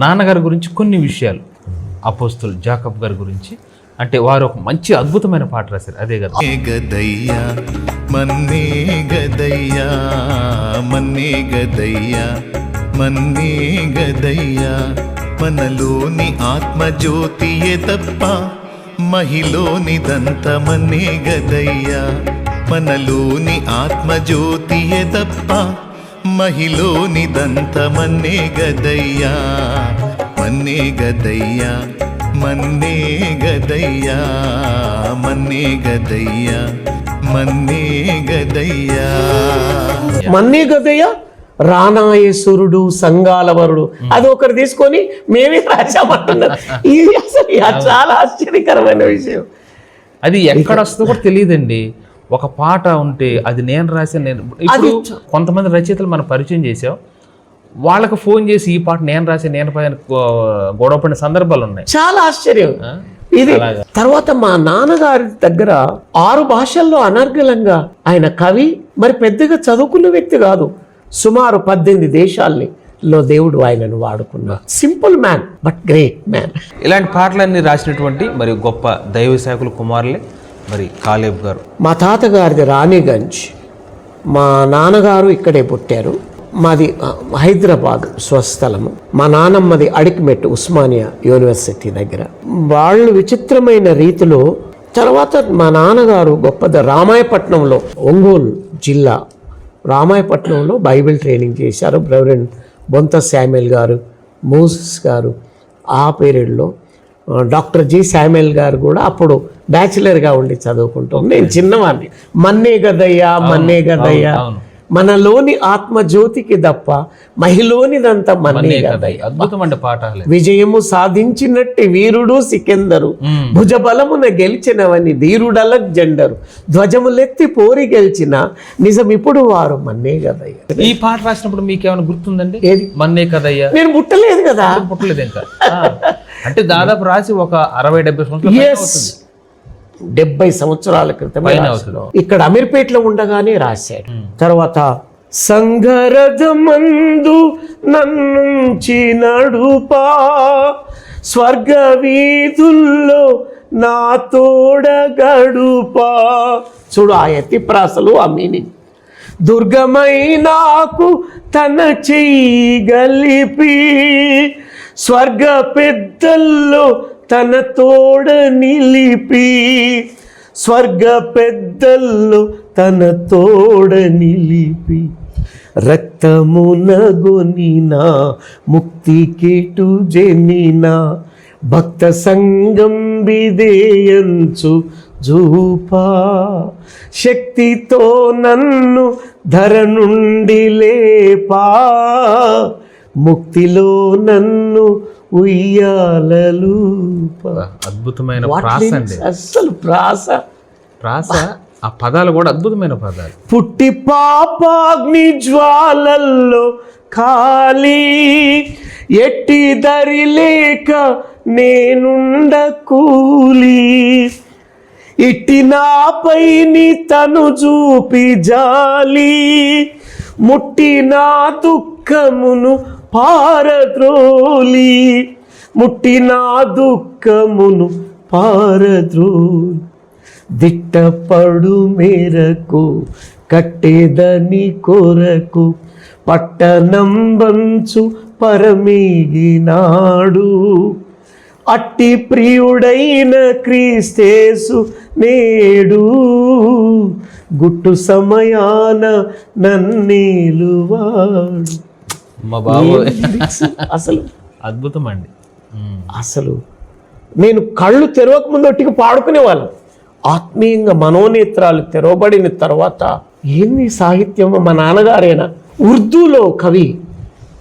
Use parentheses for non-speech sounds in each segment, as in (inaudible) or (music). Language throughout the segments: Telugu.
నాన్నగారి గురించి కొన్ని విషయాలు. అపోస్తులు జాకబ్ గారి గురించి. అంటే వారు ఒక మంచి అద్భుతమైన పాట రాశారు. అదే కదా. గదయ్యా మన్నే గదయ్యా మన్నే గదయ్యా మన్నే గదయ్యా మనలోని ఆత్మజ్యోతియే తప్ప మహిలోనిదంత మన్నే గదయ్యా మనలోని ఆత్మజ్యోతియే తప్ప మహిలోనిదంత మన్నే గదయ్యా మన్నే గదయ్యా మన్నే గదయ్యా మన్నే గదయ్యా మన్నే గదయ్యా. మన్నే గదయ్య రానాయసురుడు సంగాలవరుడు. అది ఒకరు తీసుకొని మేమే రాశామంటున్నారు ఇది అసలు చాలా ఆశ్చర్యకరమైన విషయం. అది ఎక్కడ వస్తుందో కూడా తెలియదండి. ఒక పాట ఉంటే అది నేను రాశాను నేను ఇప్పుడు కొంతమంది రచయితలు మనం పరిచయం చేసాం వాళ్ళకి ఫోన్ చేసి ఈ పాట నేను రాశాను నేను రాశాను గొడవ పడిన సందర్భాలు ఉన్నాయి. చాలా ఆశ్చర్యం. ఇది తర్వాత మా నాన్నగారి దగ్గర ఆరు భాషల్లో అనర్గళంగా ఆయన కవి మరి పెద్దగా చదువుకున్న వ్యక్తి కాదు. సుమారు పద్దెనిమిది దేశాల్ని లో దేవుడు ఆయనను వాడుకున్నాడు. Simple man but great man ఇలాంటి పాటలన్నీ రాసినటువంటి మరి గొప్ప దైవ సేవకుల కుమారులే. మరి కాలేబ్ గారు. మా తాతగారిది రాణిగంజ్. మా నాన్నగారు ఇక్కడే పుట్టారు. మాది హైదరాబాద్ స్వస్థలము. మా నానమ్మది అడిక్మెట్ ఉస్మానియా యూనివర్సిటీ దగ్గర. వాళ్ళు విచిత్రమైన రీతిలో తర్వాత మా నాన్నగారు గొప్పద రామాయపట్నంలో ఒంగోలు జిల్లా రామాయపట్నంలో బైబిల్ ట్రైనింగ్ చేశారు. రెవరెండ్ బొంత శామ్యుల్ గారు మోసెస్ గారు ఆ పీరియడ్లో డాక్టర్ జి శామ్యుల్ గారు కూడా అప్పుడు బ్యాచిలర్గా ఉండి చదువుకుంటాం నేను చిన్నవాడిని మన్నే గదయ్యా మన్నే గదయ్యా. మనలోని ఆత్మజ్యోతికి తప్ప మహిలోనిదంతా మన్నే కదా. పాట. విజయము సాధించినట్టి వీరుడు సికెందరు. భుజబలమున గెలిచినవని ధీరుడలక్ జెండరు. ధ్వజములెత్తి పోరి గెలిచిన నిజం ఇప్పుడు వారు మన్నే గదయ్య ఈ పాట రాసినప్పుడు మీకు ఏమైనా గుర్తుందండి? ఏది? మన్నే కదయ్యా. నేను పుట్టలేదు కదా. పుట్టలేదు ఇంకా. అంటే దాదాపు రాసి ఒక అరవై డెబ్బై సంవత్సరాలు. డెబ్బై సంవత్సరాల రాశాడు. ఇక్కడ అమీర్పేటలో ఉండగానే రాశాడు. తర్వాత సంఘరథమందు నన్నుంచి నడుపా స్వర్గ వీధుల్లో నా తోడ గడుపా చూడు ఆ ఎత్తి ప్రాసలు ఆ మీనింగ్ దుర్గమై నాకు తన చెయ్యి గలిపి స్వర్గ పెద్దల్లో తన తోడ నిలిపి స్వర్గ పెద్దల్లో తన తోడ నిలిపి రక్తమునగొనిన ముక్తి కిటు జనిన భక్త సంగం విధేయంచు జూపా. శక్తితో నన్ను ధర నుండి లేపా ముక్తిలో నన్ను ఉయ్యాలలూపా అద్భుతమైన ప్రాస? అండి. అస్సలు ప్రాస? ప్రాస ఆ పదాలు కూడా అద్భుతమైన పదాలు. పుట్టి పాపాగ్ని జ్వాలల్లో ఖాళీ. ఎట్టి దరి లేక నేనుండ కూలి. ఇట్టి నాపై నీ తను చూపి జాలి. ముట్టి నా దుఃఖమును పారద్రోలి ముట్టి నా దుఃఖమును పారద్రోలి. దిట్టపడు మేరకు కట్టేదని కొరకు పట్టణం బంచు పరమీగినాడు అట్టి ప్రియుడైన క్రీస్తేసు నేడు. గుట్టు సమయాన నన్నేలువాడు. మా బాబు అసలు అద్భుతం అండి. అసలు నేను కళ్ళు తెరవక ముందు ఒట్టికి పాడుకునేవాళ్ళం. ఆత్మీయంగా మనోనేత్రాలు తెరవబడిన తర్వాత ఏంది సాహిత్యం మా నాన్నగారేనా ఉర్దూలో కవి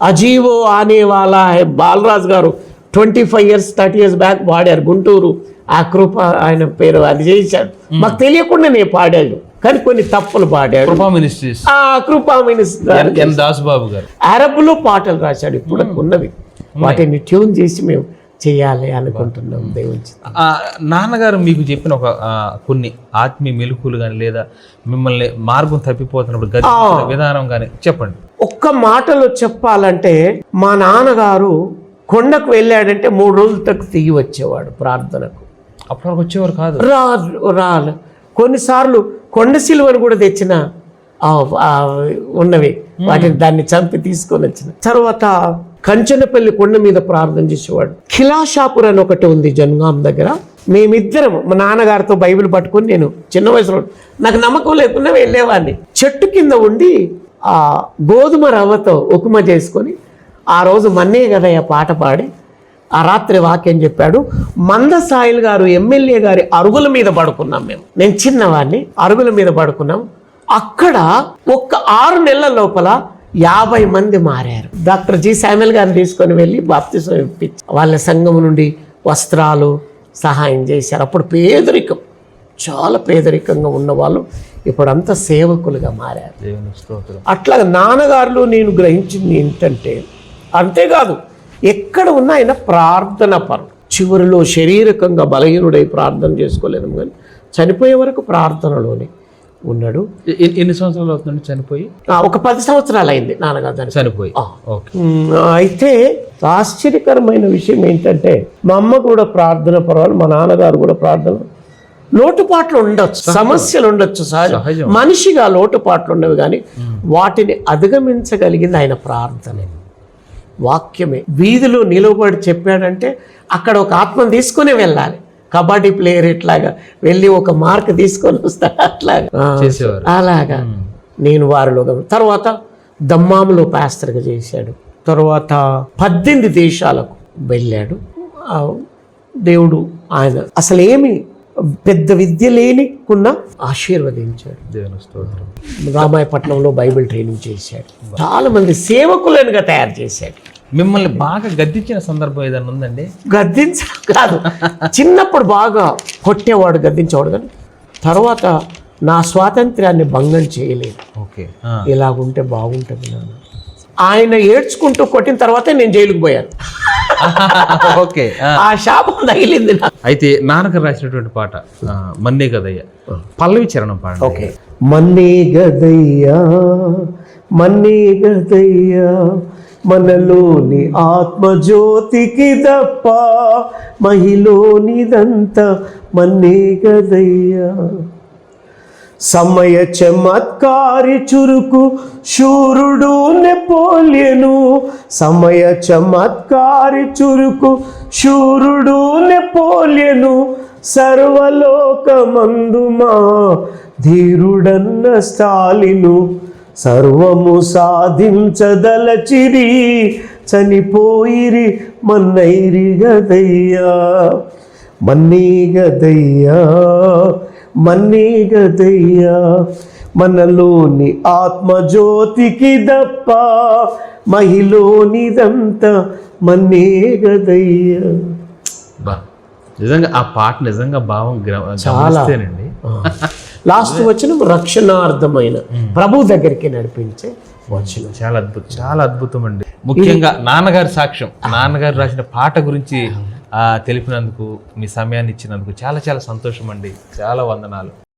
అజీవో ఆనేవాలా బాలరాజ్ గారు twenty five years thirty years back పాడారు గుంటూరు. ఆ కృప ఆయన పేరు అది చేశాడు. మాకు తెలియకుండా నేను పాడాడు కానీ కొన్ని తప్పులు పాడాడు. కృపా మినిస్ట్రీస్. ఆ కృపా మినిస్టర్ దాస్ బాబు గారు. అరబ్లో పాటలు రాశాడు. ఇప్పుడు ఉన్నవి. వాటిని ట్యూన్ చేసి మేము చేయాలి అనుకుంటున్నాం. ఆ, నాన్నగారు మీకు చెప్పిన ఒక కొన్ని ఆత్మీయ మెలుకులు కానీ లేదా మిమ్మల్ని మార్గం తప్పిపోతున్నప్పుడు గది విధానం కానీ చెప్పండి. ఒక్క మాటలో చెప్పాలంటే మా నాన్నగారు కొండకు వెళ్ళాడంటే మూడు రోజుల తక్కువ దిగి వచ్చేవాడు ప్రార్థనకు. అప్పటి వరకు వచ్చేవారు కాదు. రా రాలు. కొన్నిసార్లు కొండ సిలువను కూడా తెచ్చిన ఉన్నవి. వాటిని దాన్ని చంపి తీసుకొని వచ్చిన. తర్వాత కంచనపల్లి కొండ మీద ప్రార్థన చేసేవాడు. ఖిలాషాపూర్ అని ఒకటి ఉంది జన్గాం దగ్గర. మేమిద్దరం మా నాన్నగారితో బైబిల్ పట్టుకొని నేను చిన్న వయసులో నాకు నమ్మకం లేకుండా వెళ్ళేవాడిని. చెట్టు కింద ఉండి ఆ గోధుమ రవ్వతో ఉకుమ చేసుకొని ఆ రోజు మన్నే కదయ్య పాట పాడి ఆ రాత్రి వాక్యం చెప్పాడు మంద సాయిల్ గారు ఎమ్మెల్యే గారి అరుగుల మీద పడుకున్నాం మేము. నేను చిన్నవాడిని అరుగుల మీద పడుకున్నాం. అక్కడ ఒక్క ఆరు నెలల లోపల యాభై మంది మారారు. Doctor G. శామ్యుల్ గారిని తీసుకొని వెళ్ళి బాప్తిసం ఇప్పించి వాళ్ళ సంఘం నుండి వస్త్రాలు సహాయం చేశారు. అప్పుడు పేదరికం చాలా పేదరికంగా ఉన్నవాళ్ళు ఇప్పుడు అంతా సేవకులుగా మారారు. అట్లా నాన్నగారులు నేను గ్రహించింది ఏంటంటే అంతేకాదు ఎక్కడ ఉన్నా ఆయన ప్రార్థన పరం చివరిలో శారీరకంగా బలహీనుడై ప్రార్థన చేసుకోలేదు కానీ చనిపోయే వరకు ప్రార్థనలోనే ఉన్నాడు. ఎన్ని సంవత్సరాలు అవుతుందండి చనిపోయి? ఒక పది సంవత్సరాలు అయింది నాన్నగారు చనిపోయి. అయితే ఆశ్చర్యకరమైన విషయం ఏంటంటే మా అమ్మ కూడా ప్రార్థన పర్వాలి మా నాన్నగారు కూడా ప్రార్థన లోటుపాట్లు ఉండొచ్చు సమస్యలు ఉండొచ్చు సహజం. మనిషిగా లోటుపాట్లు ఉండవు కానీ వాటిని అధిగమించగలిగింది ఆయన ప్రార్థనే. వాక్యమే. వీధిలో నిలబడి చెప్పాడంటే అక్కడ ఒక ఆత్మను తీసుకుని వెళ్ళాలి. కబడ్డీ ప్లేయర్ ఇట్లాగా వెళ్ళి ఒక మార్క్ తీసుకొని వస్తాడు అట్లాగా. అలాగా. నేను వారిలో తర్వాత దమ్మాములో పాస్టర్గా చేశాడు. తర్వాత పద్దెనిమిది దేశాలకు వెళ్ళాడు. దేవుడు ఆయన అసలు ఏమి పెద్ద విద్య లేనికున్నా ఆశీర్వదించాడు. దేవుని రామాయపట్నంలో బైబిల్ ట్రైనింగ్ చేశాడు. చాలా మంది సేవకులనుగా తయారు చేశాడు. మిమ్మల్ని బాగా గద్దించిన సందర్భం ఏదైనా ఉందండి? గద్దించడం కాదు. చిన్నప్పుడు బాగా కొట్టేవాడు గద్దించేవాడు కానీ తర్వాత నా స్వాతంత్ర్యాన్ని భంగం చేయలేదు. ఓకే. ఇలాగుంటే బాగుంటుంది నాన్న. ఆయన ఏడ్చుకుంటూ కొట్టిన తర్వాతే నేను జైలుకు పోయాను. (laughs) ఓకే. ఆ శాపం తగిలింది అయితే నాన్నగారు రాసినటువంటి పాట మన్నే కదయ్య పల్లవి చరణం పాడండి. ఓకే. మన్నే గదయ్యా మన్నే గదయ్యా మనలోని ఆత్మజ్యోతికి దప్ప మహిలోనిదంతా మన్నే గదయ్యా. సమయ చమత్కారి చురుకు శూరుడు నెపోలియను. సమయ చమత్కారి చురుకు శూరుడు నెపోలియను. సర్వలోకమందుమా ధీరుడన్న స్టాలిను. సర్వము సాధించదలచిరి చనిపోయిరి మన్నైరి గదయ్యా. మన్నీ గదయ్యా మన్నీ గదయ్యా మనలోని ఆత్మజ్యోతికి దప్ప మహిలోనిదంతా మన్నే గదయ్యా బా నిజంగా ఆ పాట నిజంగా భావం. గమనిస్తేనండి. లాస్ట్ వచ్చిన రక్షణార్థమైన. ప్రభు దగ్గరికి నడిపించే వచనం. చాలా అద్భుతం. చాలా అద్భుతం అండి. ముఖ్యంగా నాన్నగారి సాక్ష్యం. నాన్నగారు రాసిన పాట గురించి తెలిపినందుకు మీ సమయాన్ని ఇచ్చినందుకు చాలా చాలా సంతోషం అండి చాలా వందనాలు.